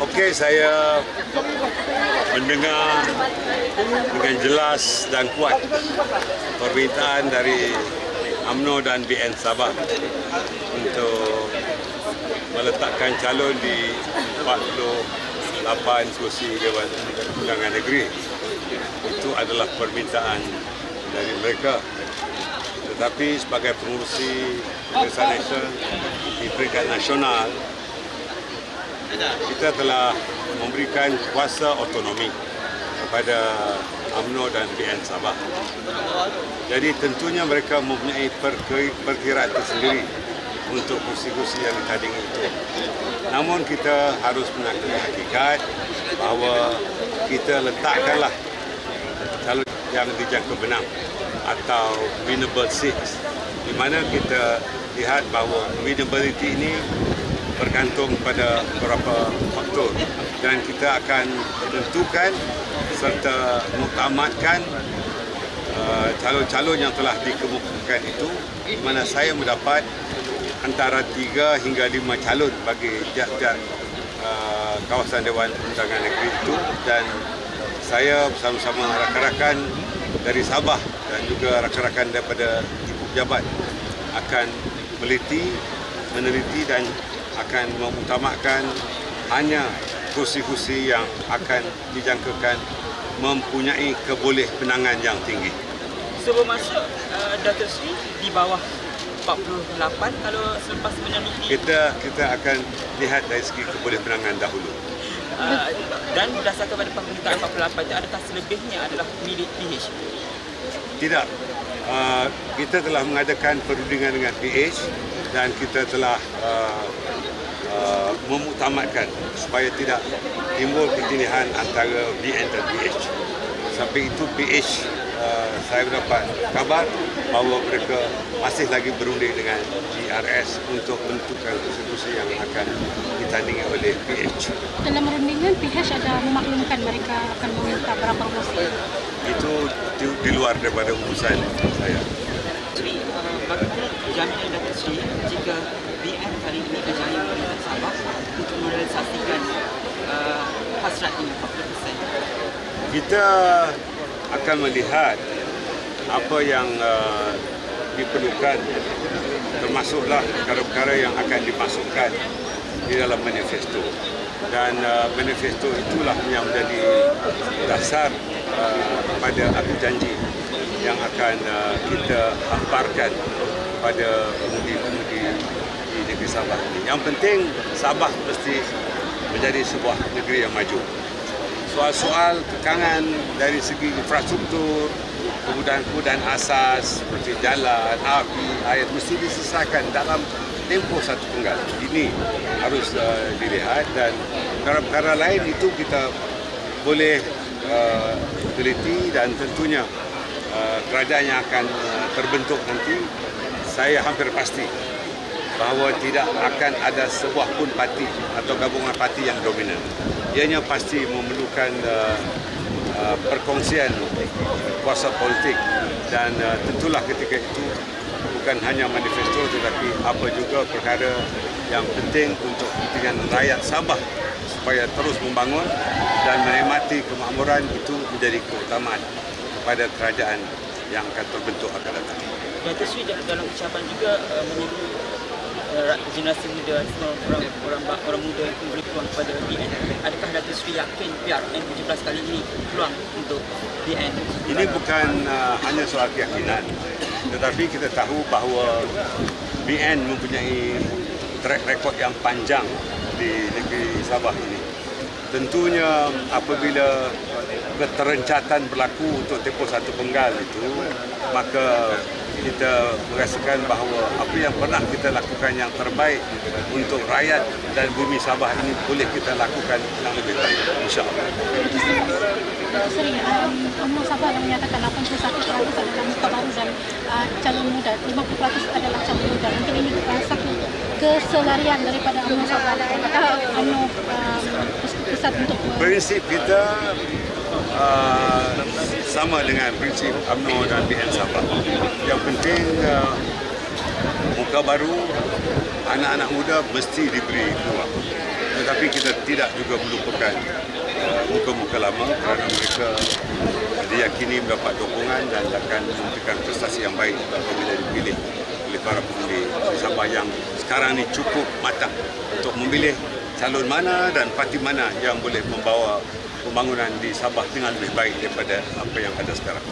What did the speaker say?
Okey, saya mendengar dengan jelas dan kuat permintaan dari UMNO dan BN Sabah untuk meletakkan calon di 48 kursi Dewan Undangan Negeri. Itu adalah permintaan dari mereka. Tetapi sebagai pengurusi Kesan Nasional di peringkat nasional, kita telah memberikan kuasa otonomi kepada UMNO dan BN Sabah. Jadi tentunya mereka mempunyai perki- perkiraan tersendiri untuk kursi-kursi yang ditanding itu. Namun kita harus mengakui hakikat bahawa kita letakkanlah calon yang dijangka benang atau winnable seats. Di mana kita lihat bahawa winnability ini bergantung pada beberapa faktor dan kita akan tentukan serta muktamadkan uh, calon-calon yang telah dikemukakan itu di mana saya mendapat antara 3 hingga 5 calon bagi tiap-tiap uh, kawasan Dewan Undangan Negeri itu. Dan saya bersama-sama rakan-rakan dari Sabah dan juga rakan-rakan daripada ibu pejabat akan meliti, meneliti dan akan mengutamakan hanya kursi-kursi yang akan dijangkakan mempunyai keboleh penangan yang tinggi. Sebelum masuk uh, Datuk Sri di bawah 48 kalau selepas meneliti Kita kita akan lihat dari segi keboleh penangan dahulu. uh, dan berdasarkan pada permintaan 48 itu adakah selebihnya adalah milik PH? Tidak. Uh, kita telah mengadakan perundingan dengan PH dan kita telah uh, uh, memuktamadkan supaya tidak timbul pertinihan antara BN dan PH. Sampai itu PH uh, saya mendapat kabar bahawa mereka masih lagi berunding dengan GRS untuk menentukan kursi-kursi yang akan ditandingi oleh PH. Dalam rundingan PH ada memaklumkan mereka akan meminta berapa kursi. Itu di, di luar daripada urusan saya. Sri, uh, bagaimana jaminan Datuk Sri jika BN kali ini berjaya meminta Sabah untuk merealisasikan uh, hasrat ini 40%? kita akan melihat apa yang uh, diperlukan termasuklah perkara-perkara yang akan dimasukkan di dalam manifesto dan uh, manifesto itulah yang menjadi dasar uh, kepada aku janji yang akan uh, kita hamparkan pada pengundi-pengundi di negeri Sabah ini. Yang penting Sabah mesti menjadi sebuah negeri yang maju soal-soal kekangan dari segi infrastruktur, kemudahan-kemudahan asas seperti jalan, api, air mesti diselesaikan dalam tempoh satu penggal. Ini harus uh, dilihat dan perkara-perkara lain itu kita boleh uh, teliti dan tentunya uh, kerajaan yang akan uh, terbentuk nanti saya hampir pasti bahawa tidak akan ada sebuah pun parti atau gabungan parti yang dominan. Ianya pasti memerlukan uh, uh, perkongsian kuasa politik dan uh, tentulah ketika itu bukan hanya manifesto tetapi apa juga perkara yang penting untuk kepentingan rakyat Sabah supaya terus membangun dan menikmati kemakmuran itu menjadi keutamaan kepada kerajaan yang akan terbentuk akan datang. Datuk Sri dalam ucapan juga uh, menyeru uh, generasi muda semua orang orang orang muda yang memberi peluang kepada BN. Adakah Datuk Sri yakin PRN 17 kali ini peluang untuk BN? Ini bukan uh, hanya soal keyakinan, tetapi kita tahu bahawa BN mempunyai track record yang panjang di negeri Sabah ini. Tentunya apabila keterencatan berlaku untuk tempoh satu penggal itu, maka kita merasakan bahawa apa yang pernah kita lakukan yang terbaik untuk rakyat dan bumi Sabah ini boleh kita lakukan yang lebih baik insya-Allah. Sering um, Sabah menyatakan 81% adalah muka baru dan uh, calon muda, 50% adalah calon muda. Mungkin ini uh, satu keselarian daripada UMNO UMNO um, pusat untuk prinsip kita uh, sama dengan prinsip UMNO dan BN Sabah. Yang penting uh, muka baru, anak-anak muda mesti diberi peluang. Tetapi kita tidak juga melupakan uh, muka-muka lama kerana mereka diyakini mendapat dukungan dan akan memberikan prestasi yang baik apabila dipilih oleh para pengundi Sabah yang sekarang ini cukup matang untuk memilih calon mana dan parti mana yang boleh membawa pembangunan di Sabah dengan lebih baik daripada apa yang ada sekarang.